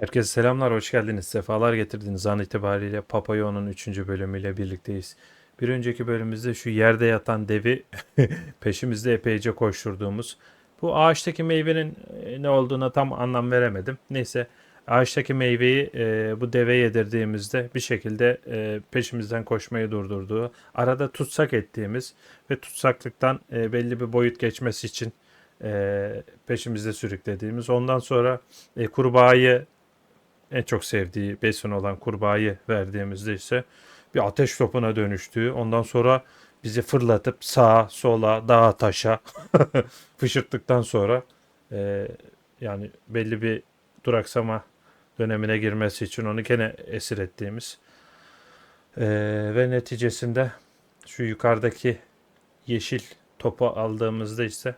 Herkese selamlar, hoş geldiniz. Sefalar getirdiniz. An itibariyle Papayo'nun 3. bölümüyle birlikteyiz. Bir önceki bölümümüzde şu yerde yatan devi peşimizde epeyce koşturduğumuz. Bu ağaçtaki meyvenin e, ne olduğuna tam anlam veremedim. Neyse ağaçtaki meyveyi e, bu deve yedirdiğimizde bir şekilde e, peşimizden koşmayı durdurduğu, arada tutsak ettiğimiz ve tutsaklıktan e, belli bir boyut geçmesi için e, peşimizde sürüklediğimiz. Ondan sonra e, kurbağayı en çok sevdiği besin olan kurbağayı verdiğimizde ise bir ateş topuna dönüştüğü. Ondan sonra bizi fırlatıp sağa, sola, dağa, taşa fışırttıktan sonra e, yani belli bir duraksama dönemine girmesi için onu gene esir ettiğimiz e, ve neticesinde şu yukarıdaki yeşil topu aldığımızda ise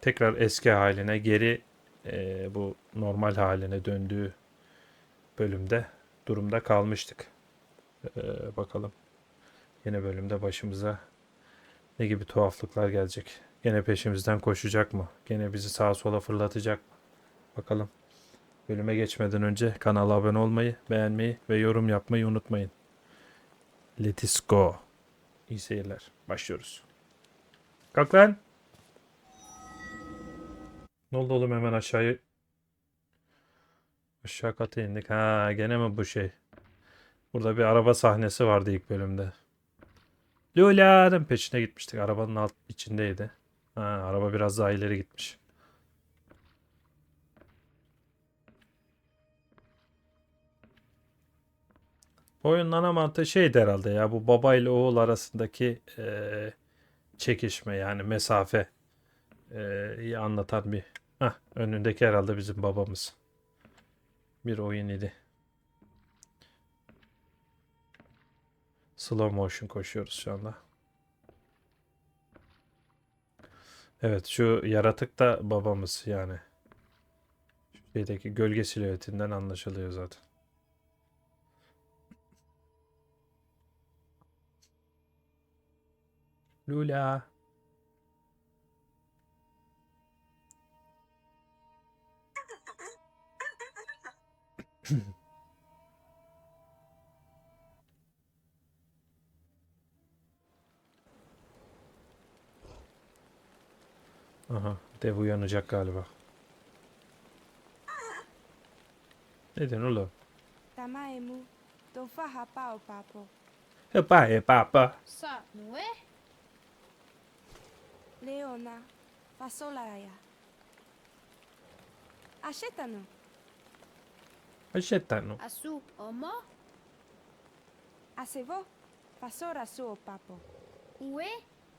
tekrar eski haline geri e, bu normal haline döndüğü bölümde durumda kalmıştık. Ee, bakalım yeni bölümde başımıza ne gibi tuhaflıklar gelecek. Gene peşimizden koşacak mı? Gene bizi sağa sola fırlatacak mı? Bakalım. Bölüme geçmeden önce kanala abone olmayı, beğenmeyi ve yorum yapmayı unutmayın. Let's go. İyi seyirler. Başlıyoruz. Kalk lan. Ne oldu oğlum hemen aşağıya Aşağı kata indik. Ha gene mi bu şey? Burada bir araba sahnesi vardı ilk bölümde. Lula'nın peşine gitmiştik. Arabanın alt içindeydi. Ha, araba biraz daha ileri gitmiş. Bu oyunun ana mantığı şeydi herhalde ya. Bu baba ile oğul arasındaki eee, çekişme yani mesafe iyi anlatan bir. Hah, önündeki herhalde bizim babamız bir oyun idi. Slow motion koşuyoruz şu anda. Evet şu yaratık da babamız yani. Şu şeydeki gölge silüetinden anlaşılıyor zaten. Lula. Aha dev uyanacak galiba. Neden oğlum? Tamam to fa hapa o papo. Hapa e papa. Sa nue? Leona, passou lá. Acheta não. O. A su omo? Acebo, fasora su o papo. Ue?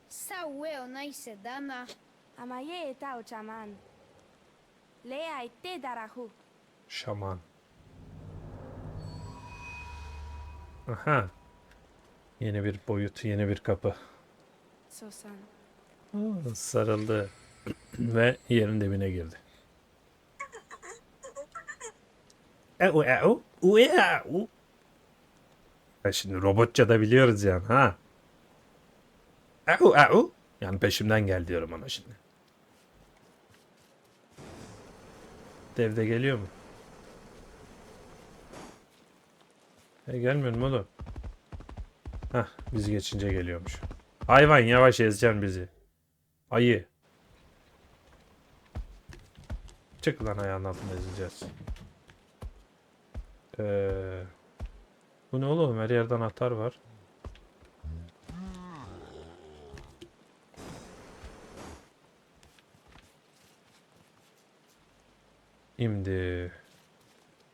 Sa ue onai sedana. Amaye eta o chaman. Lea ete darahu. Şaman. Aha. Yeni bir boyut, yeni bir kapı. Sosan. Aa, Sarıldı ve yerin dibine girdi. Au, au, au. Ya şimdi robotça da biliyoruz yani ha. Au, au. Yani peşimden gel diyorum ona şimdi. Dev de geliyor mu? E gelmiyor mu oğlum? Hah biz geçince geliyormuş. Hayvan yavaş ezeceksin bizi. Ayı. Çık lan ayağın altında ezeceğiz. Ee, bu ne oğlum? Her yerden anahtar var. Şimdi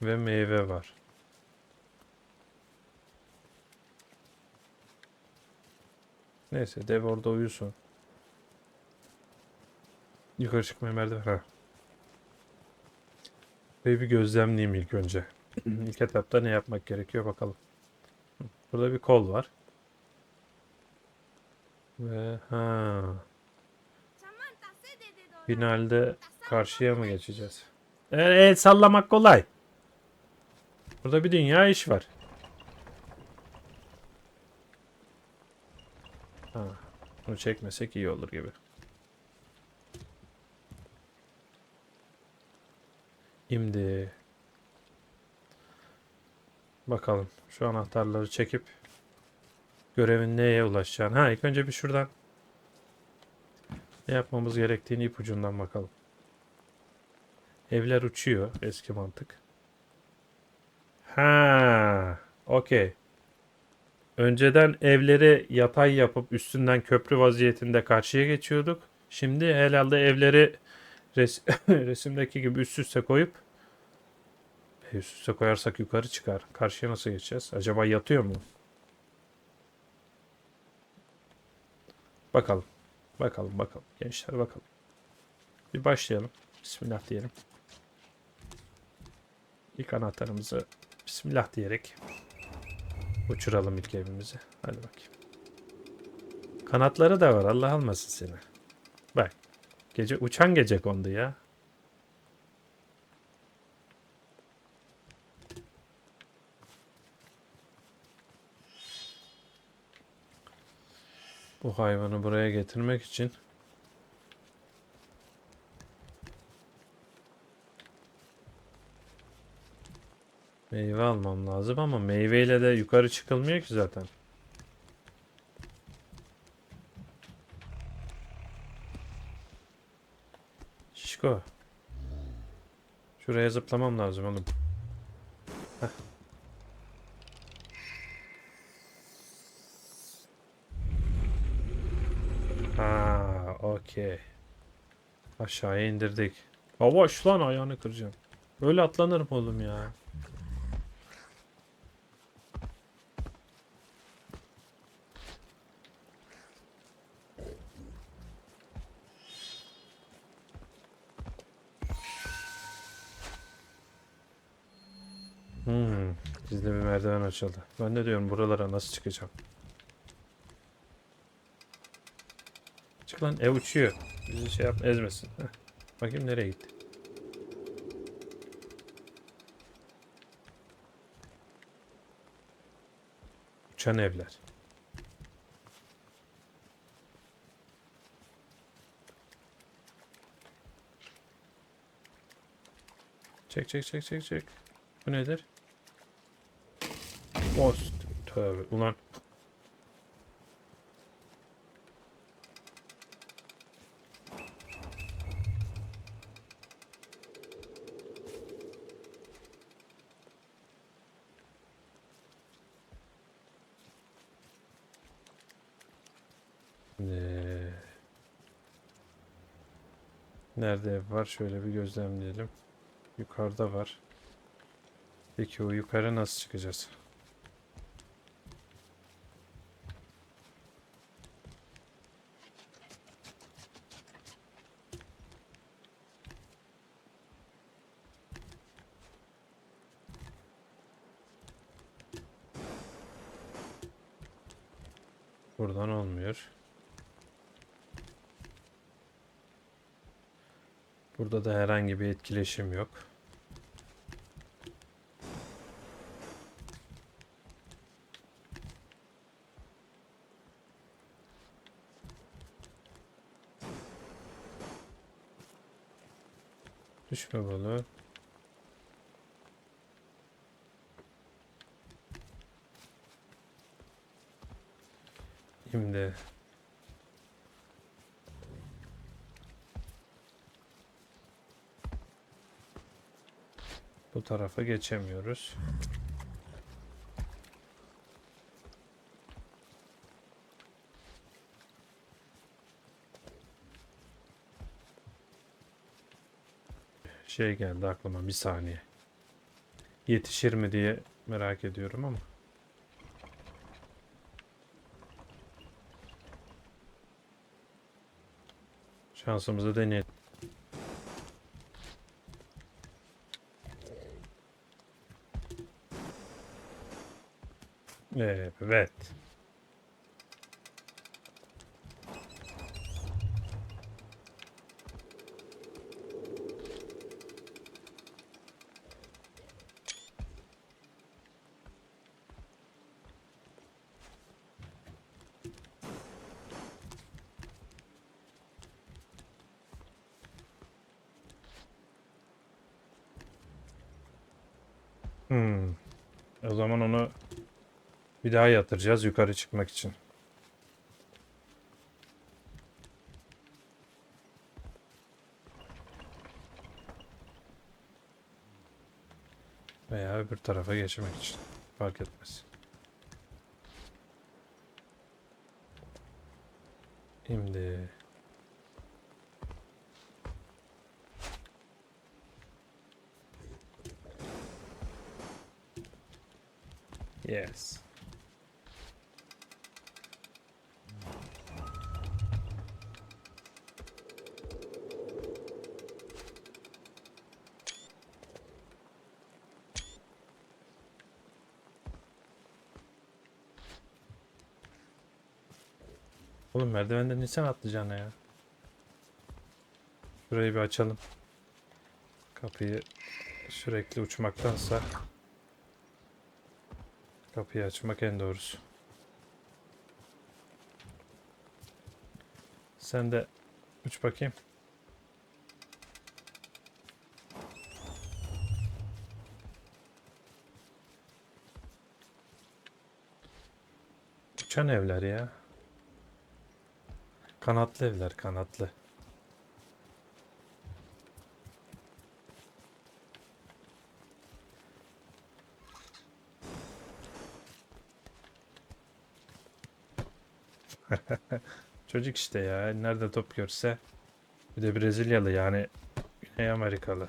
ve meyve var. Neyse dev orada uyusun. Yukarı çıkmaya merdiven. Ha. Ve bir gözlemleyeyim ilk önce. İlk etapta ne yapmak gerekiyor bakalım. Burada bir kol var. Ve ha. Finalde karşıya mı geçeceğiz? E, el sallamak kolay. Burada bir dünya iş var. Ha, bunu çekmesek iyi olur gibi. Şimdi Bakalım. Şu anahtarları çekip görevin neye ulaşacağını. Ha ilk önce bir şuradan ne yapmamız gerektiğini ipucundan bakalım. Evler uçuyor. Eski mantık. Ha, okey. Önceden evleri yatay yapıp üstünden köprü vaziyetinde karşıya geçiyorduk. Şimdi herhalde evleri res- resimdeki gibi üst üste koyup üst üste koyarsak yukarı çıkar. Karşıya nasıl geçeceğiz? Acaba yatıyor mu? Bakalım. Bakalım bakalım. Gençler bakalım. Bir başlayalım. Bismillah diyelim. İlk anahtarımızı Bismillah diyerek uçuralım ilk evimizi. Hadi bakayım. Kanatları da var. Allah almasın seni. Bak. Gece uçan gece kondu ya. Bu hayvanı buraya getirmek için meyve almam lazım ama meyveyle de yukarı çıkılmıyor ki zaten. Şişko. Şuraya zıplamam lazım oğlum. Heh. Ha, okey. Aşağıya indirdik. Yavaş lan ayağını kıracağım. Böyle atlanır mı oğlum ya? Hmm, gizli bir merdiven açıldı. Ben de diyorum buralara nasıl çıkacağım? Çık lan ev uçuyor. Bizi şey yap ezmesin. Heh. Bakayım nereye gitti. Uçan evler. Çek çek çek çek çek. Bu nedir? Post. Tövbe. Ulan. Ee, Nerede ev var? Şöyle bir gözlemleyelim. Yukarıda var. Peki o yukarı nasıl çıkacağız? Buradan olmuyor. Burada da herhangi bir etkileşim yok. Düşme balığı. Şimdi bu tarafa geçemiyoruz. Şey geldi aklıma bir saniye. Yetişir mi diye merak ediyorum ama. Şansımızı deneyelim. Evet. Hmm. O zaman onu bir daha yatıracağız yukarı çıkmak için. Veya öbür tarafa geçmek için. Fark etmez. Şimdi Yes. Oğlum merdivenden insan atlayacağına ya. Şurayı bir açalım. Kapıyı sürekli uçmaktansa kapıyı açmak en doğrusu. Sen de uç bakayım. Uçan evler ya. Kanatlı evler kanatlı. Çocuk işte ya. Nerede top görse. Bir de Brezilyalı yani. Güney Amerikalı.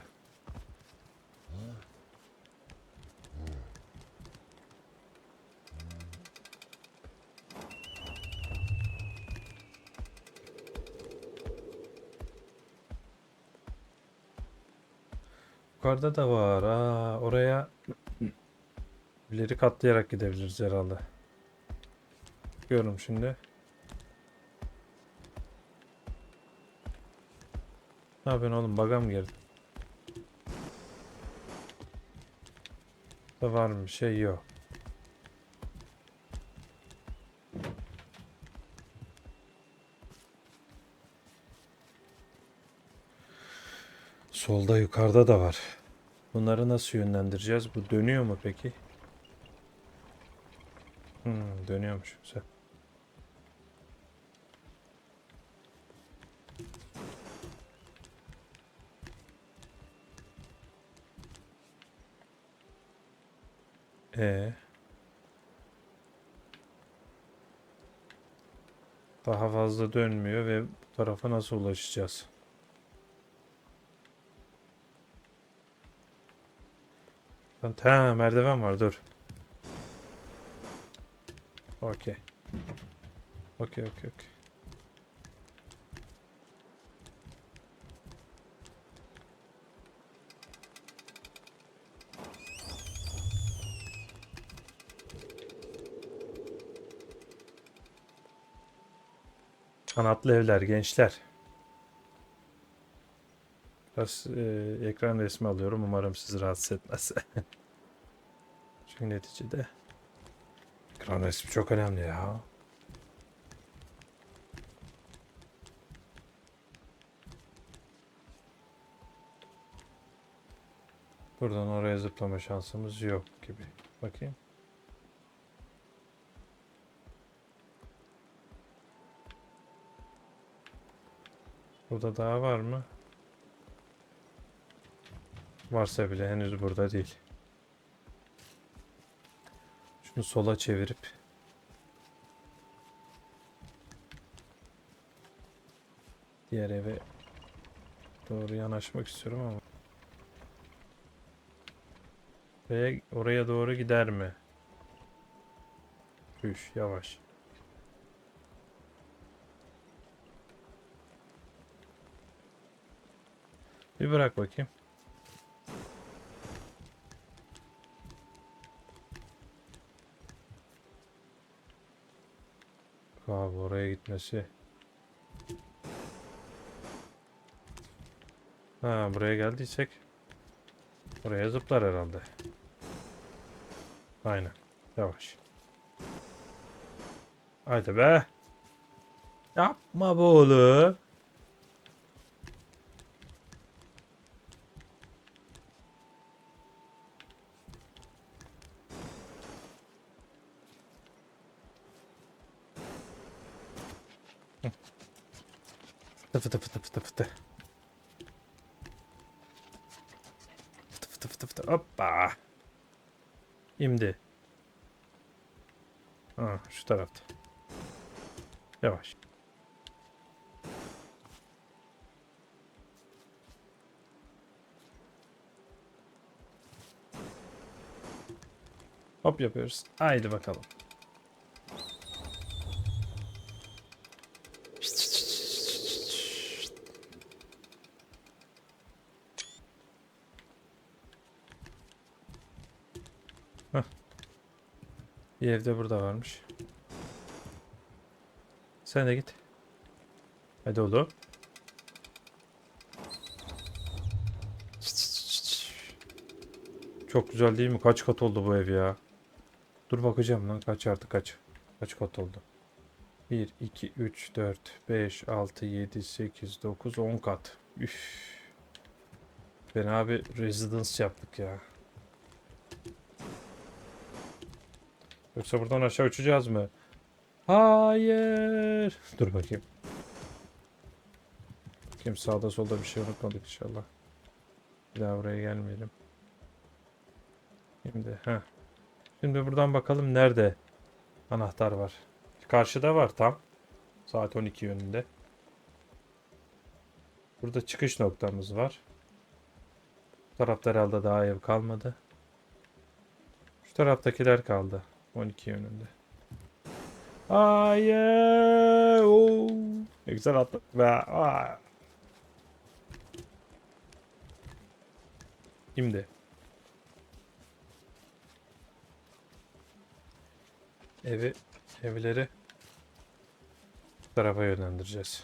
Yukarıda da var. Aa, oraya ileri katlayarak gidebiliriz herhalde. Bakıyorum şimdi. Ne yapıyorsun oğlum? Baga mı girdin? Da var mı bir şey? Yok. Solda yukarıda da var. Bunları nasıl yönlendireceğiz? Bu dönüyor mu peki? Hmm, dönüyormuş. Güzel. Ee. Daha fazla dönmüyor ve bu tarafa nasıl ulaşacağız? Ta merdiven var dur. Okey. Okey okey okey. Kanatlı evler gençler. Biraz e, ekran resmi alıyorum. Umarım sizi rahatsız etmez. Çünkü neticede ekran resmi çok önemli ya. Buradan oraya zıplama şansımız yok gibi. Bakayım. Burada daha var mı? Varsa bile henüz burada değil. Şunu sola çevirip diğer eve doğru yanaşmak istiyorum ama ve oraya doğru gider mi? Düş yavaş. Bir bırak bakayım. Abi oraya gitmesi. Ha buraya geldiysek oraya zıplar herhalde. Aynen. Yavaş. Haydi be. Yapma be oğlum. Fıtı fıtı fıtı fıtı fıtı. Fıtı fıtı fıtı fıtı. Hoppa. İmdi. Ha, şu tarafta. Yavaş. Hop yapıyoruz. Haydi bakalım. Hah. Bir evde burada varmış. Sen de git. Hadi oğlum. Çok güzel değil mi? Kaç kat oldu bu ev ya? Dur bakacağım lan kaç artı kaç. Kaç kat oldu? 1, 2, 3, 4, 5, 6, 7, 8, 9, 10 kat. Üf. Ben abi residence yaptık ya. Yoksa buradan aşağı uçacağız mı? Hayır. Dur bakayım. Kim sağda solda bir şey unutmadık inşallah. Bir daha buraya gelmeyelim. Şimdi ha. Şimdi buradan bakalım nerede anahtar var. Karşıda var tam. Saat 12 yönünde. Burada çıkış noktamız var. Bu tarafta herhalde daha ev kalmadı. Şu taraftakiler kaldı. 12 yönünde. Hayır. Oo. Ne güzel be. Aa. Şimdi. Evi, evleri bu tarafa yönlendireceğiz.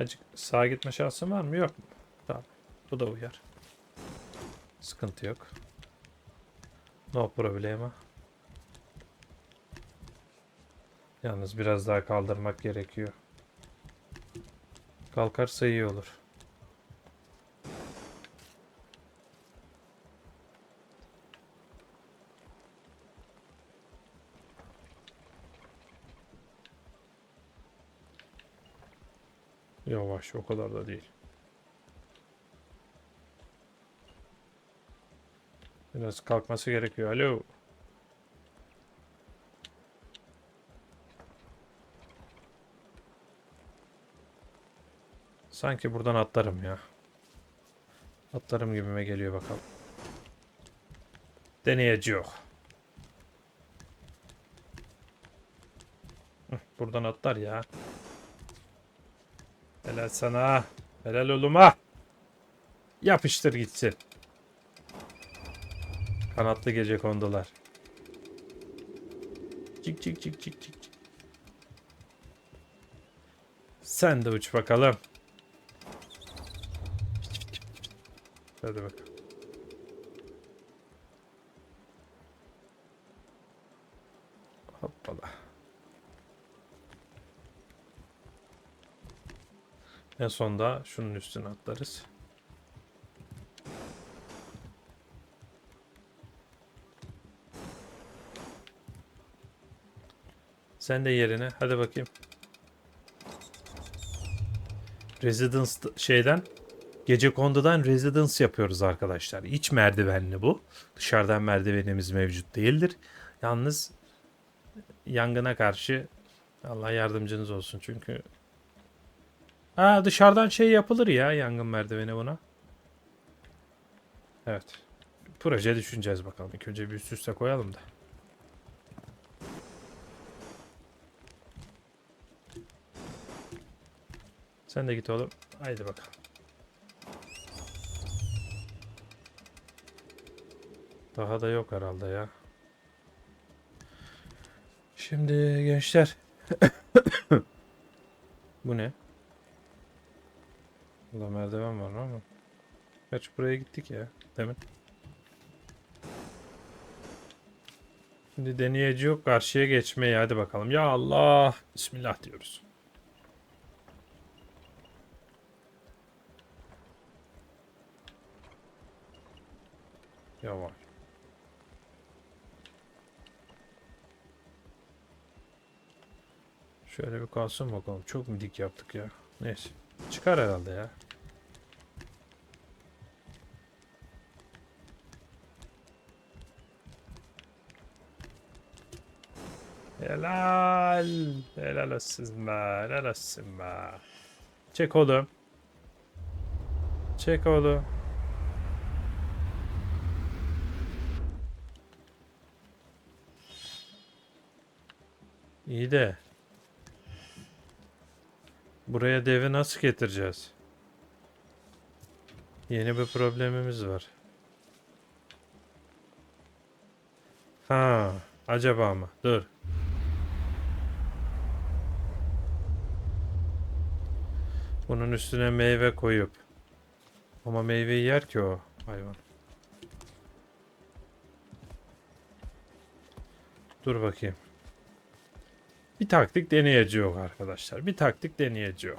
Acık sağa gitme şansın var mı? Yok mu? Tamam. Bu da uyar. Sıkıntı yok. No problema. Yalnız biraz daha kaldırmak gerekiyor. Kalkarsa iyi olur. Yavaş o kadar da değil. Biraz kalkması gerekiyor. Alo. Sanki buradan atlarım ya. Atlarım gibime geliyor bakalım. Deneyici yok. Buradan atlar ya. Helal sana. Helal oğluma. Yapıştır gitsin. Kanatlı gece kondular. Cik cik cik cik cik. Sen de uç bakalım. Hadi bakalım. En sonda şunun üstüne atlarız. Sen de yerine. Hadi bakayım. Residence şeyden Gece kondudan residence yapıyoruz arkadaşlar. İç merdivenli bu. Dışarıdan merdivenimiz mevcut değildir. Yalnız yangına karşı Allah yardımcınız olsun çünkü Ha dışarıdan şey yapılır ya yangın merdiveni buna. Evet. Proje düşüneceğiz bakalım. İlk önce bir üst üste koyalım da. Sen de git oğlum. Haydi bakalım. Daha da yok herhalde ya. Şimdi gençler. Bu ne? Burada merdiven var ama. Kaç buraya gittik ya demin. Şimdi deneyeci yok karşıya geçmeye hadi bakalım. Ya Allah. Bismillah diyoruz. Yavaş. Şöyle bir kalsın bakalım. Çok mu dik yaptık ya. Neyse. Çıkar herhalde ya. Helal. Helal olsun be. Helal olsun be. Çek oğlum. Çek oğlum. İyi de. Buraya devi nasıl getireceğiz? Yeni bir problemimiz var. Ha, acaba mı? Dur. Bunun üstüne meyve koyup ama meyveyi yer ki o hayvan. Dur bakayım. Bir taktik deneyeceğiz arkadaşlar. Bir taktik deneyeceğiz.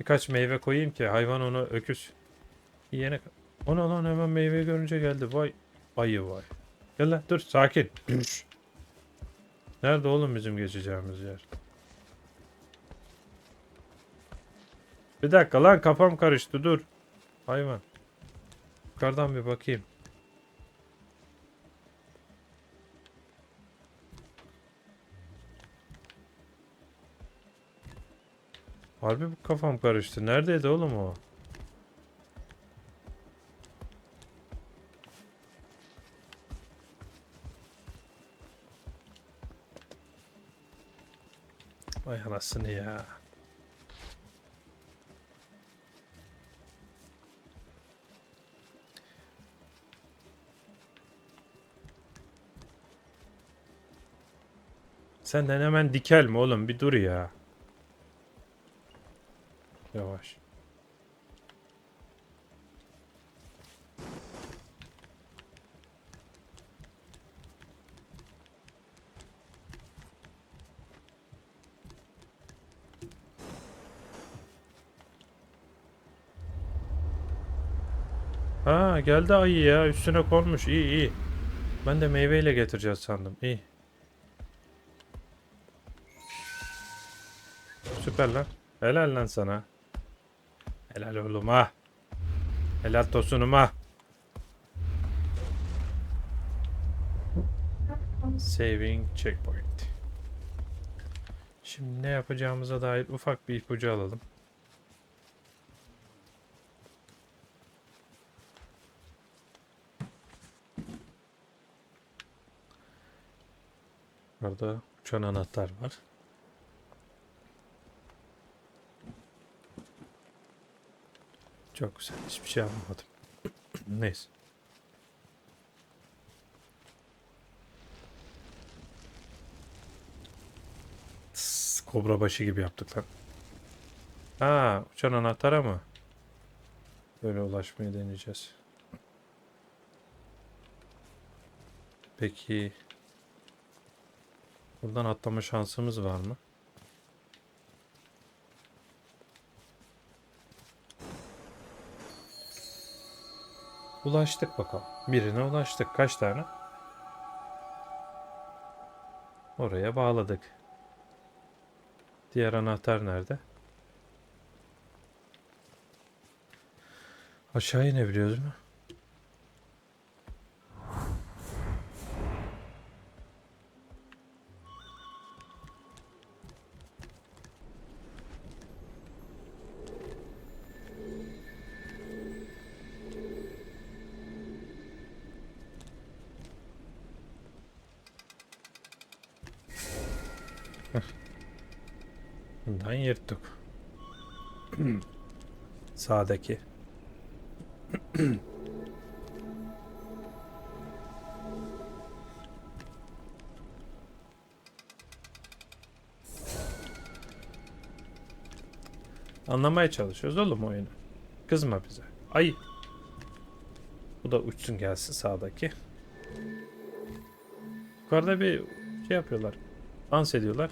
Birkaç meyve koyayım ki hayvan onu öküz yiyene... Ona lan hemen meyve görünce geldi. Vay ayı vay. Gel lan dur sakin. Nerede oğlum bizim geçeceğimiz yer? Bir dakika lan kafam karıştı dur. Hayvan. Yukarıdan bir bakayım. Harbi bu kafam karıştı. Neredeydi oğlum o? Vay anasını ya. Senden hemen dikel mi oğlum? Bir dur ya. Yavaş. Ha geldi ayı ya üstüne konmuş iyi iyi. Ben de meyveyle getireceğiz sandım iyi. Süper lan. Helal lan sana. Helal oğlum ha. Helal tosunum ha. Saving checkpoint. Şimdi ne yapacağımıza dair ufak bir ipucu alalım. Burada uçan anahtar var. Çok güzel. Hiçbir şey anlamadım. Neyse. Tıs, Kobra başı gibi yaptık lan. Ha, uçan anahtara mı? Böyle ulaşmayı deneyeceğiz. Peki buradan atlama şansımız var mı? Ulaştık bakalım. Birine ulaştık. Kaç tane? Oraya bağladık. Diğer anahtar nerede? Aşağı inebiliyoruz mu? Sağdaki. Anlamaya çalışıyoruz oğlum oyunu. Kızma bize. Ay. Bu da uçsun gelsin sağdaki. Yukarıda bir şey yapıyorlar. Dans ediyorlar.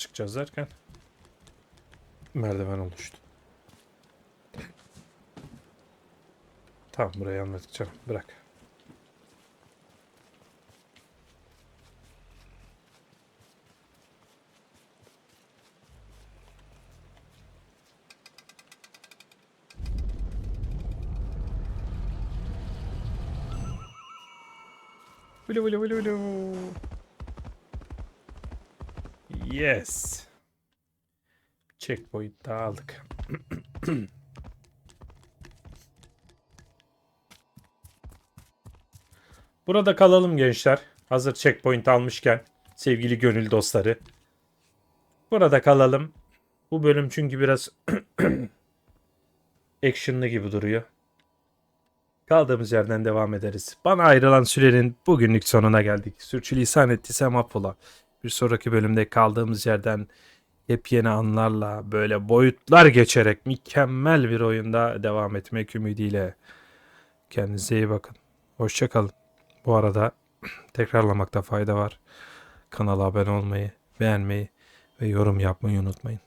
Çıkacağız derken merdiven oluştu. Tamam burayı anladık canım. Bırak. Vulu vulu vulu vulu. Yes. Checkpoint daha aldık. Burada kalalım gençler. Hazır checkpoint almışken sevgili gönül dostları. Burada kalalım. Bu bölüm çünkü biraz actionlı gibi duruyor. Kaldığımız yerden devam ederiz. Bana ayrılan sürenin bugünlük sonuna geldik. Sürçülisan ettiysem affola. Bir sonraki bölümde kaldığımız yerden yepyeni anlarla böyle boyutlar geçerek mükemmel bir oyunda devam etmek ümidiyle. Kendinize iyi bakın. Hoşçakalın. Bu arada tekrarlamakta fayda var. Kanala abone olmayı, beğenmeyi ve yorum yapmayı unutmayın.